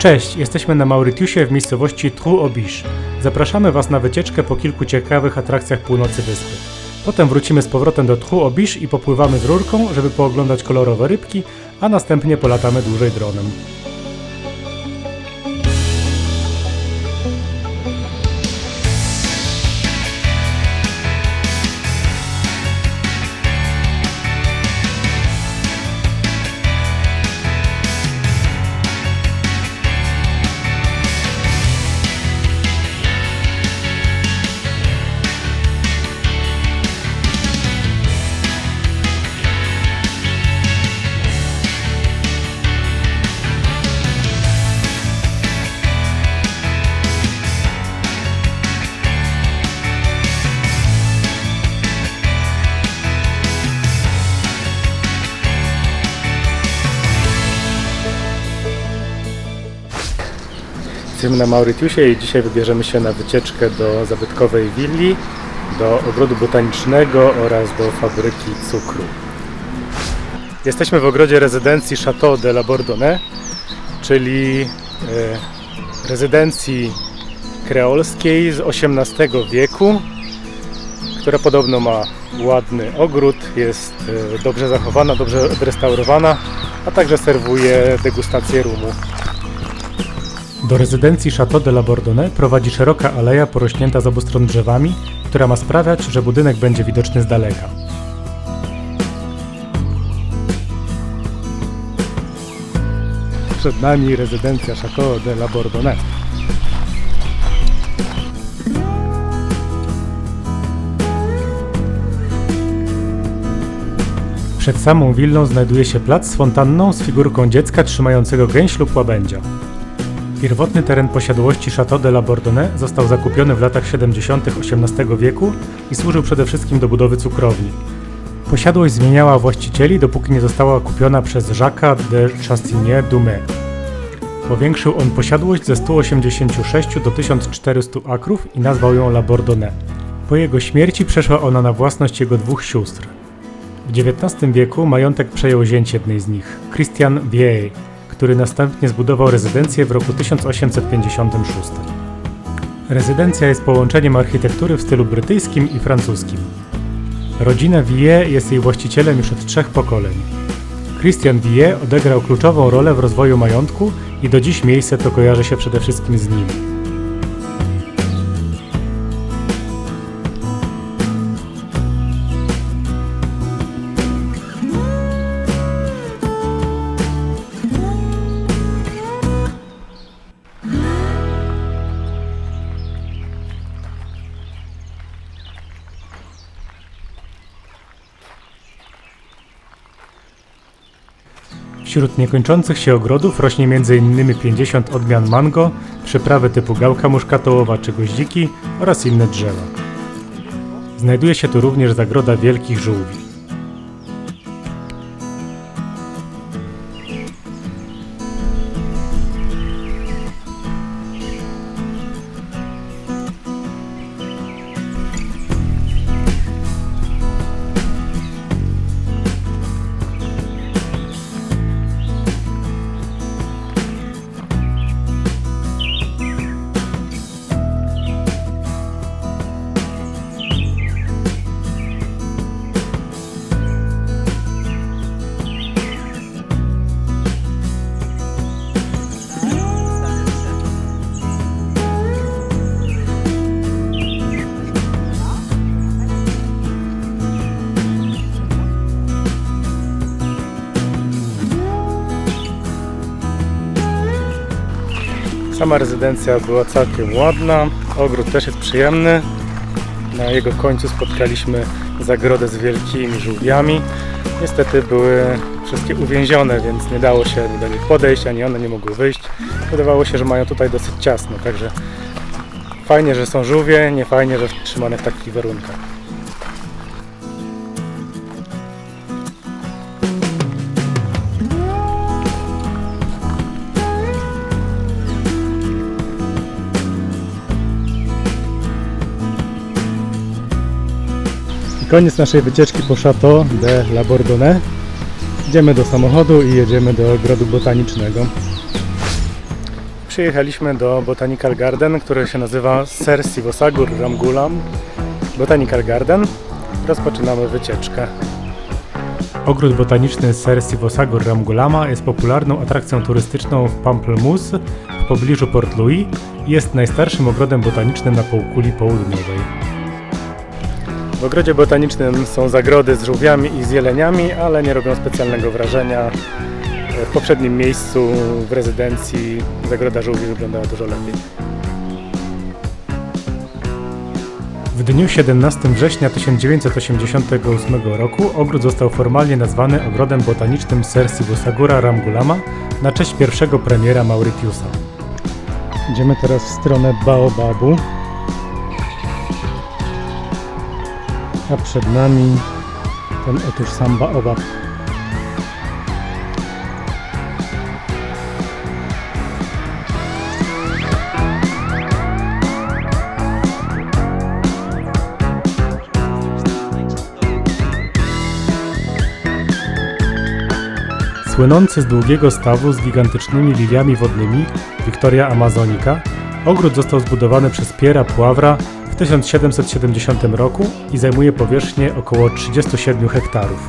Cześć, jesteśmy na Mauritiusie w miejscowości Trou-Obiche. Zapraszamy Was na wycieczkę po kilku ciekawych atrakcjach północy wyspy. Potem wrócimy z powrotem do Trou-Obiche i popływamy z rurką, żeby pooglądać kolorowe rybki, a następnie polatamy dłużej dronem. Jesteśmy na Mauritiusie i dzisiaj wybierzemy się na wycieczkę do zabytkowej willi, do ogrodu botanicznego oraz do fabryki cukru. Jesteśmy w ogrodzie rezydencji Château de la Bourdonnais, czyli e, rezydencji kreolskiej z XVIII wieku, która podobno ma ładny ogród, jest e, dobrze zachowana, dobrze odrestaurowana, a także serwuje degustację rumu. Do rezydencji Château de la Bourdonnais prowadzi szeroka aleja porośnięta z obu stron drzewami, która ma sprawiać, że budynek będzie widoczny z daleka. Przed nami rezydencja Château de la Bourdonnais. Przed samą willą znajduje się plac z fontanną z figurką dziecka trzymającego gęś lub łabędzia. Pierwotny teren posiadłości Château de la Bourdonnais został zakupiony w latach 70. XVIII wieku i służył przede wszystkim do budowy cukrowni. Posiadłość zmieniała właścicieli, dopóki nie została kupiona przez Jacques de Chassigny-Dumais. Powiększył on posiadłość ze 186 do 1400 akrów i nazwał ją La Bourdonnais. Po jego śmierci przeszła ona na własność jego dwóch sióstr. W XIX wieku majątek przejął zięć jednej z nich, Christian Vieille, który następnie zbudował rezydencję w roku 1856. Rezydencja jest połączeniem architektury w stylu brytyjskim i francuskim. Rodzina Villiers jest jej właścicielem już od trzech pokoleń. Christian Villiers odegrał kluczową rolę w rozwoju majątku i do dziś miejsce to kojarzy się przede wszystkim z nim. Wśród niekończących się ogrodów rośnie m.in. 50 odmian mango, przyprawy typu gałka muszkatołowa czy goździki oraz inne drzewa. Znajduje się tu również zagroda wielkich żółwi. Sama rezydencja była całkiem ładna, ogród też jest przyjemny. Na jego końcu spotkaliśmy zagrodę z wielkimi żółwiami. Niestety były wszystkie uwięzione, więc nie dało się do nich podejść, ani one nie mogły wyjść. Wydawało się, że mają tutaj dosyć ciasno, także fajnie, że są żółwie, nie fajnie, że trzymane w takich warunkach. Koniec naszej wycieczki po Château de la Bourdonnais. Idziemy do samochodu i jedziemy do ogrodu botanicznego. Przyjechaliśmy do Botanical Garden, który się nazywa Ser Sivosagur Ramgulam Botanical Garden. Rozpoczynamy wycieczkę. Ogród botaniczny Ser Sivosagur Ramgulama jest popularną atrakcją turystyczną w Pamplemousse w pobliżu Port Louis i jest najstarszym ogrodem botanicznym na półkuli południowej. W ogrodzie botanicznym są zagrody z żółwiami i z jeleniami, ale nie robią specjalnego wrażenia. W poprzednim miejscu w rezydencji zagroda żółwi wyglądała dużo lepiej. W dniu 17 września 1988 roku ogród został formalnie nazwany Ogrodem Botanicznym Ser Sivosagura Ramgulama na cześć pierwszego premiera Mauritiusa. Idziemy teraz w stronę Baobabu. A przed nami ten otóż sam Baobab. Słynący z długiego stawu z gigantycznymi liliami wodnymi Victoria Amazonica, ogród został zbudowany przez Piera w 1770 roku i zajmuje powierzchnię około 37 hektarów.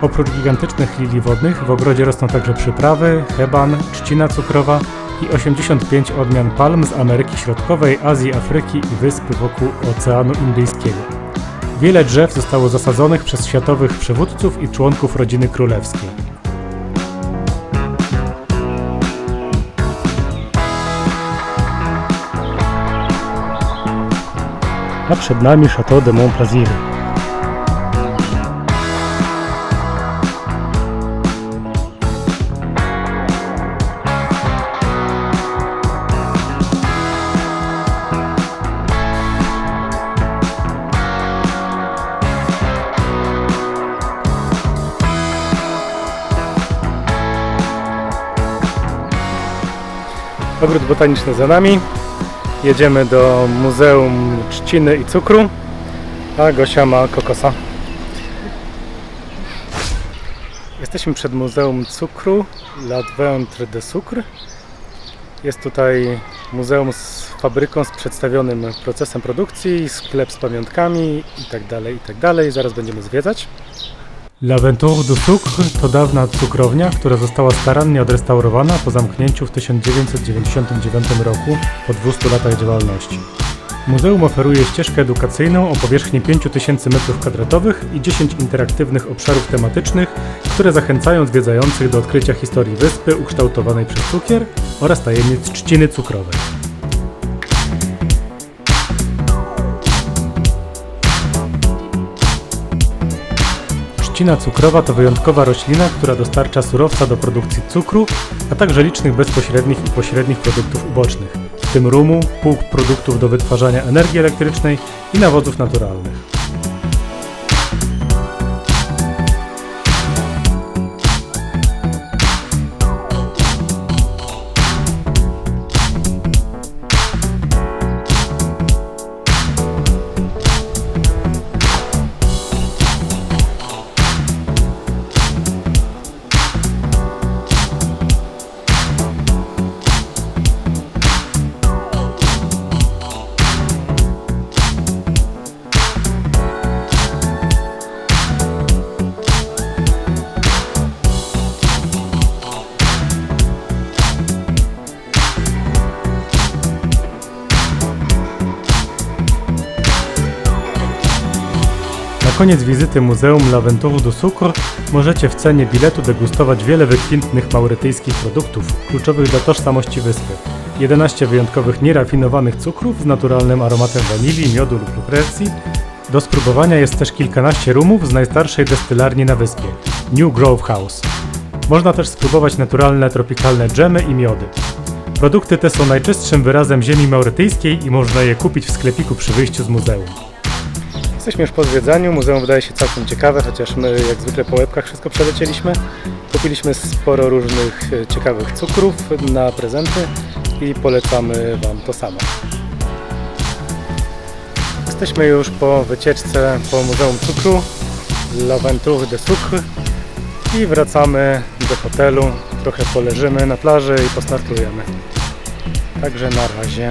Oprócz gigantycznych lilii wodnych w ogrodzie rosną także przyprawy, heban, trzcina cukrowa i 85 odmian palm z Ameryki Środkowej, Azji, Afryki i wysp wokół Oceanu Indyjskiego. Wiele drzew zostało zasadzonych przez światowych przywódców i członków rodziny królewskiej. A przed nami Château de Montplaisir. Ogród botaniczny za nami. Jedziemy do Muzeum Trzciny i Cukru, a Gosia ma kokosa. Jesteśmy przed Muzeum Cukru, La Ventre de Sucre. Jest tutaj muzeum z fabryką, z przedstawionym procesem produkcji, sklep z pamiątkami itd., itd. Zaraz będziemy zwiedzać. L'Aventure du Sucre to dawna cukrownia, która została starannie odrestaurowana po zamknięciu w 1999 roku po 200 latach działalności. Muzeum oferuje ścieżkę edukacyjną o powierzchni 5000 m2 i 10 interaktywnych obszarów tematycznych, które zachęcają zwiedzających do odkrycia historii wyspy ukształtowanej przez cukier oraz tajemnic trzciny cukrowej. Trzcina cukrowa to wyjątkowa roślina, która dostarcza surowca do produkcji cukru, a także licznych bezpośrednich i pośrednich produktów ubocznych, w tym rumu, półproduktów do wytwarzania energii elektrycznej i nawozów naturalnych. Koniec wizyty Muzeum L'Aventure du Sucre możecie w cenie biletu degustować wiele wykwintnych maurytyjskich produktów, kluczowych dla tożsamości wyspy. 11 wyjątkowych nierafinowanych cukrów z naturalnym aromatem wanilii, miodu lub lukrecji. Do spróbowania jest też kilkanaście rumów z najstarszej destylarni na wyspie New Grove House. Można też spróbować naturalne tropikalne dżemy i miody. Produkty te są najczystszym wyrazem ziemi maurytyjskiej i można je kupić w sklepiku przy wyjściu z muzeum. Jesteśmy już po zwiedzaniu, muzeum wydaje się całkiem ciekawe, chociaż my jak zwykle po łebkach wszystko przelecieliśmy. Kupiliśmy sporo różnych e, ciekawych cukrów na prezenty i polecamy Wam to samo. Jesteśmy już po wycieczce po Muzeum Cukru, L'Aventure de Sucre i wracamy do hotelu, trochę poleżymy na plaży i postartujemy. Także na razie.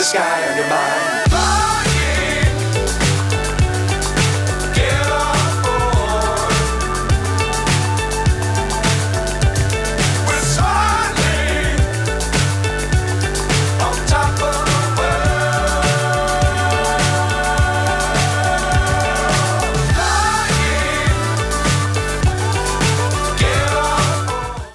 The sky on your mind.